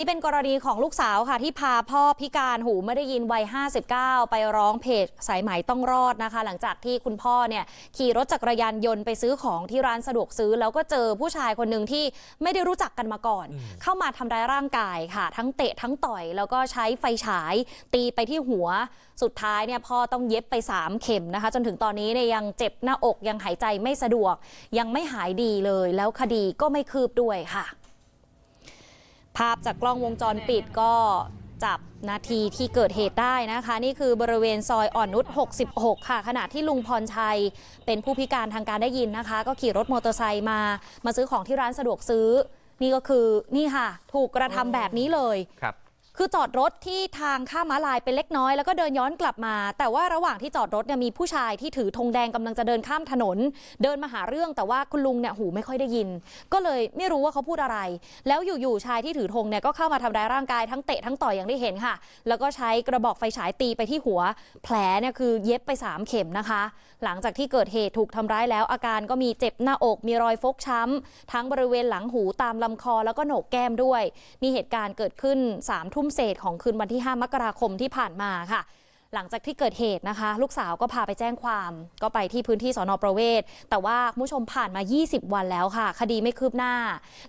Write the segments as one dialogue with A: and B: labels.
A: นี่เป็นกรณีของลูกสาวค่ะที่พาพ่อพิการหูไม่ได้ยินวัย 59 ไปร้องเพจสายไหมต้องรอดนะคะ หลังจากที่คุณพ่อเนี่ยขี่รถจักรยานยนต์ไปซื้อของที่ร้านสะดวกซื้อ แล้วก็เจอผู้ชายคนหนึ่งที่ไม่ได้รู้จักกันมาก่อน เข้ามาทำร้ายร่างกายค่ะ ทั้งเตะทั้งต่อย แล้วก็ใช้ไฟฉาย ตีไปที่หัวสุดท้ายเนี่ยพ่อต้องเย็บไป 3 เข็มนะคะ จนถึงตอนนี้เนี่ยยังเจ็บหน้าอกยังหายใจไม่สะดวก ยังไม่หายดีเลย แล้วคดีก็ไม่คืบด้วยค่ะ ภาพจากกล้องวงจรปิดก็จับนาทีที่เกิดเหตุได้นะคะ นี่คือบริเวณซอยอ่อนนุช 66 ค่ะ ขณะที่ลุงพรชัย เป็นผู้พิการทางการได้ยินนะคะ ก็ขี่รถมอเตอร์ไซค์มา มาซื้อของที่ร้านสะดวกซื้อ นี่ก็คือนี่ค่ะ ถูกกระทำแบบนี้เลย
B: ครับ
A: คือจอดรถที่ทางข้ามม้าลายเป็นเล็กน้อย แล้วก็เดินย้อนกลับมา แต่ว่าระหว่างที่จอดรถเนี่ยมีผู้ชายที่ถือธงแดงกำลังจะเดินข้ามถนน เดินมาหาเรื่องแต่ว่าคุณลุงเนี่ยหูไม่ค่อยได้ยิน ก็เลยไม่รู้ว่าเขาพูดอะไร แล้วอยู่ๆชายที่ถือธงเนี่ยก็เข้ามาทำร้ายร่างกายทั้งเตะทั้งต่อยอย่างที่เห็นค่ะ แล้วก็ใช้กระบอกไฟฉายตีไปที่หัว แผลเนี่ยคือเย็บไปสามเข็มนะคะ หลังจากที่เกิดเหตุถูกทำร้ายแล้ว อาการก็มีเจ็บหน้าอกมีรอยฟกช้ำทั้งบริเวณหลังหูตามลำคอแล้วก็โหนกแก้มด้วยนี่เหตุการณ์เกิดขึ้น3ามทุุ่่มเศษของคืนวันที่ 5 มกราคมที่ผ่านมาค่ะ หลังจากที่เกิดเหตุนะคะ ลูกสาวก็พาไปแจ้งความ ก็ไปที่พื้นที่สอนอประเวศ แต่ว่าคุณผู้ชมผ่านมา 20 วันแล้วค่ะ คดีไม่คืบหน้า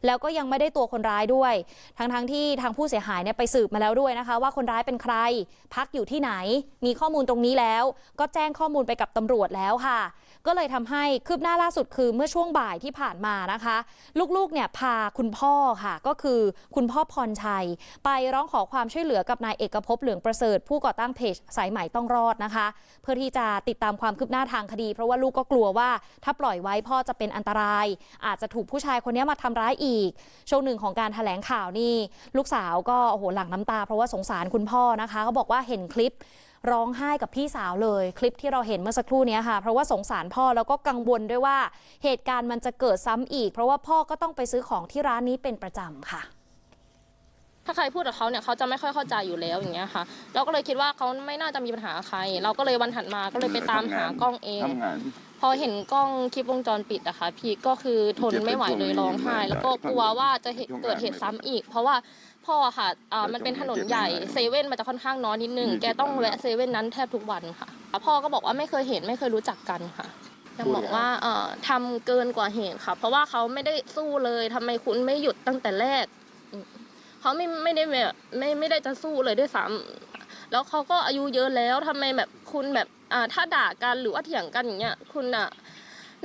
A: แล้วก็ยังไม่ได้ตัวคนร้ายด้วย ทั้งๆทที่ทางผู้เสียหายเนี่ยไปสืบมาแล้วด้วยนะคะ ว่าคนร้ายเป็นใคร พักอยู่ที่ไหน มีข้อมูลตรงนี้แล้ว ก็แจ้งข้อมูลไปกับตำรวจแล้วค่ะ ก็เลยทำให้คืบหน้าล่าสุดคือเมื่อช่วงบ่ายที่ผ่านมานะคะ ลูกๆเนี่ยพาคุณพ่อค่ะ ก็คือคุณพ่อพรชัย ไปร้องขอความช่วยเหลือกับนายเอกภพเหลืองประเสริฐ ผู้ก่อตั้งเพจสายใหม่ต้องรอดนะคะ เพื่อที่จะติดตามความคืบหน้าทางคดี เพราะว่าลูกก็กลัวว่าถ้าปล่อยไว้พ่อจะเป็นอันตราย อาจจะถูกผู้ชายคนนี้มาทำร้ายอีก ช่วงหนึ่งของการแถลงข่าวนี่ ลูกสาวก็โอ้โหหลั่งน้ำตา เพราะว่าสงสารคุณพ่อนะคะเขาบอกว่าเห็นคลิปร้องไห้กับพี่สาวเลยคลิปที่เราเห็นเมื่อสักครู่นี้ค่ะ เพราะว่าสงสารพ่อแล้วก็กังวลด้วยว่า เหตุการณ์มันจะเกิดซ้ำอีก เพราะว่าพ่อก็ต้องไปซื้อของที่ร้านนี้เป็นประจำค่ะ
C: ถ้าใครพูดกับเขาเนี่ยเขาจะไม่ค่อยเข้าใจอยู่แล้วอย่างเงี้ยค่ะ เราก็เลยคิดว่าเขาไม่น่าจะมีปัญหาใคร เราก็เลยวันถัดมาก็เลยไปตามหากล้องเอง
D: ทำงาน
C: พอเห็นกล้องคลิปวงจรปิดอะค่ะพี่ก็คือทนไม่ไหวเลยร้องไห้ แล้วก็กลัวว่าจะเหตุเกิดเหตุซ้ำอีก เพราะว่าพ่อค่ะอ่ามันเป็นถนนใหญ่เซเว่นมันจะค่อนข้างน้อยนิดนึงแกต้องแวะเซเว่นนั้นแทบทุกวันค่ะพ่อก็บอกว่าไม่เคยเห็นไม่เคยรู้จักกันค่ะยังบอกว่าเอ่อทำเกินกว่าเหตุค่ะ เพราะว่าเขาไม่ได้สู้เลยทำไมคุณไม่หยุดตั้งแต่แรกอืม เขาไม่ไม่ได้แบบไม่ไม่ได้จะสู้เลยด้วยซ้ำแล้วเขาก็อายุเยอะแล้วทำไมแบบคุณแบบอ่าถ้าด่ากันหรือว่าเถียงกันอย่างเงี้ยคุณอะ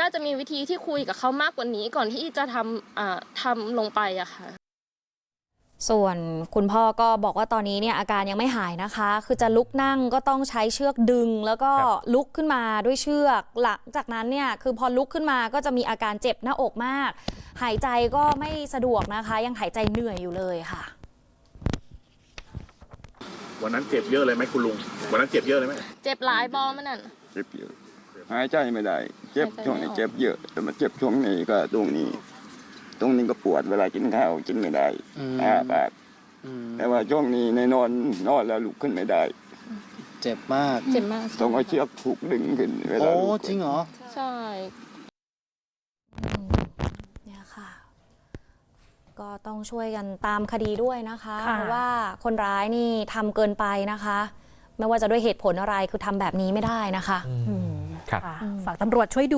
C: น่าจะมีวิธีที่คุยกับเขามากกว่านี้ก่อนที่จะทำอ่าทำลงไปอะค่ะ
A: ส่วนคุณพ่อก็บอกว่าตอนนี้เนี่ยอาการยังไม่หายนะคะ คือจะลุกนั่งก็ต้องใช้เชือกดึง แล้วก็
B: ครับ
A: ลุกขึ้นมาด้วยเชือก หลังจากนั้นเนี่ยคือพอลุกขึ้นมาก็จะมีอาการเจ็บหน้าอกมาก หายใจก็ไม่สะดวกนะคะ ยังหายใจเหนื่อยอยู่เลยค่ะ
E: วันนั้นเจ็บเยอะเลยไหมคุณลุง วันนั้นเจ็บเยอะเลยไหม
C: เจ็บหลายบอมันนั่น
D: เจ็บเยอะหายใจไม่ได้ เจ็บ
C: หายใจ
D: ช่วง
C: ไม่
D: นี้
C: ออก
D: เจ็บเยอะแต่มาเจ็บช่วงนี้ก็ตรงนี้ ตรงนี้ก็ปวดเวลากินข้าวกินไม่ได้
B: อืม
D: อาปาก
B: อืม
D: แต่ว่าช่วงนี้ในนอนนอนแล้วลุกขึ้นไม่ได้
B: เจ็บมาก
C: เจ็บมาก
D: ต้องเอาเชือกผูกดึงขึ้นเวลา
B: โอ้
D: ลุก
B: จริงเหรอ
C: ใช่
A: อืมเนี่ยค่ะ ก็ต้องช่วยกันตามคดีด้วยนะคะ
F: ค่ะ
A: เพราะว่าคนร้ายนี่ทำเกินไปนะคะ ไม่ว่าจะด้วยเหตุผลอะไรคือทำแบบนี้ไม่ได้นะคะ
F: อืม
B: ครับ
F: ค่ะฝากตำรวจช่วยดู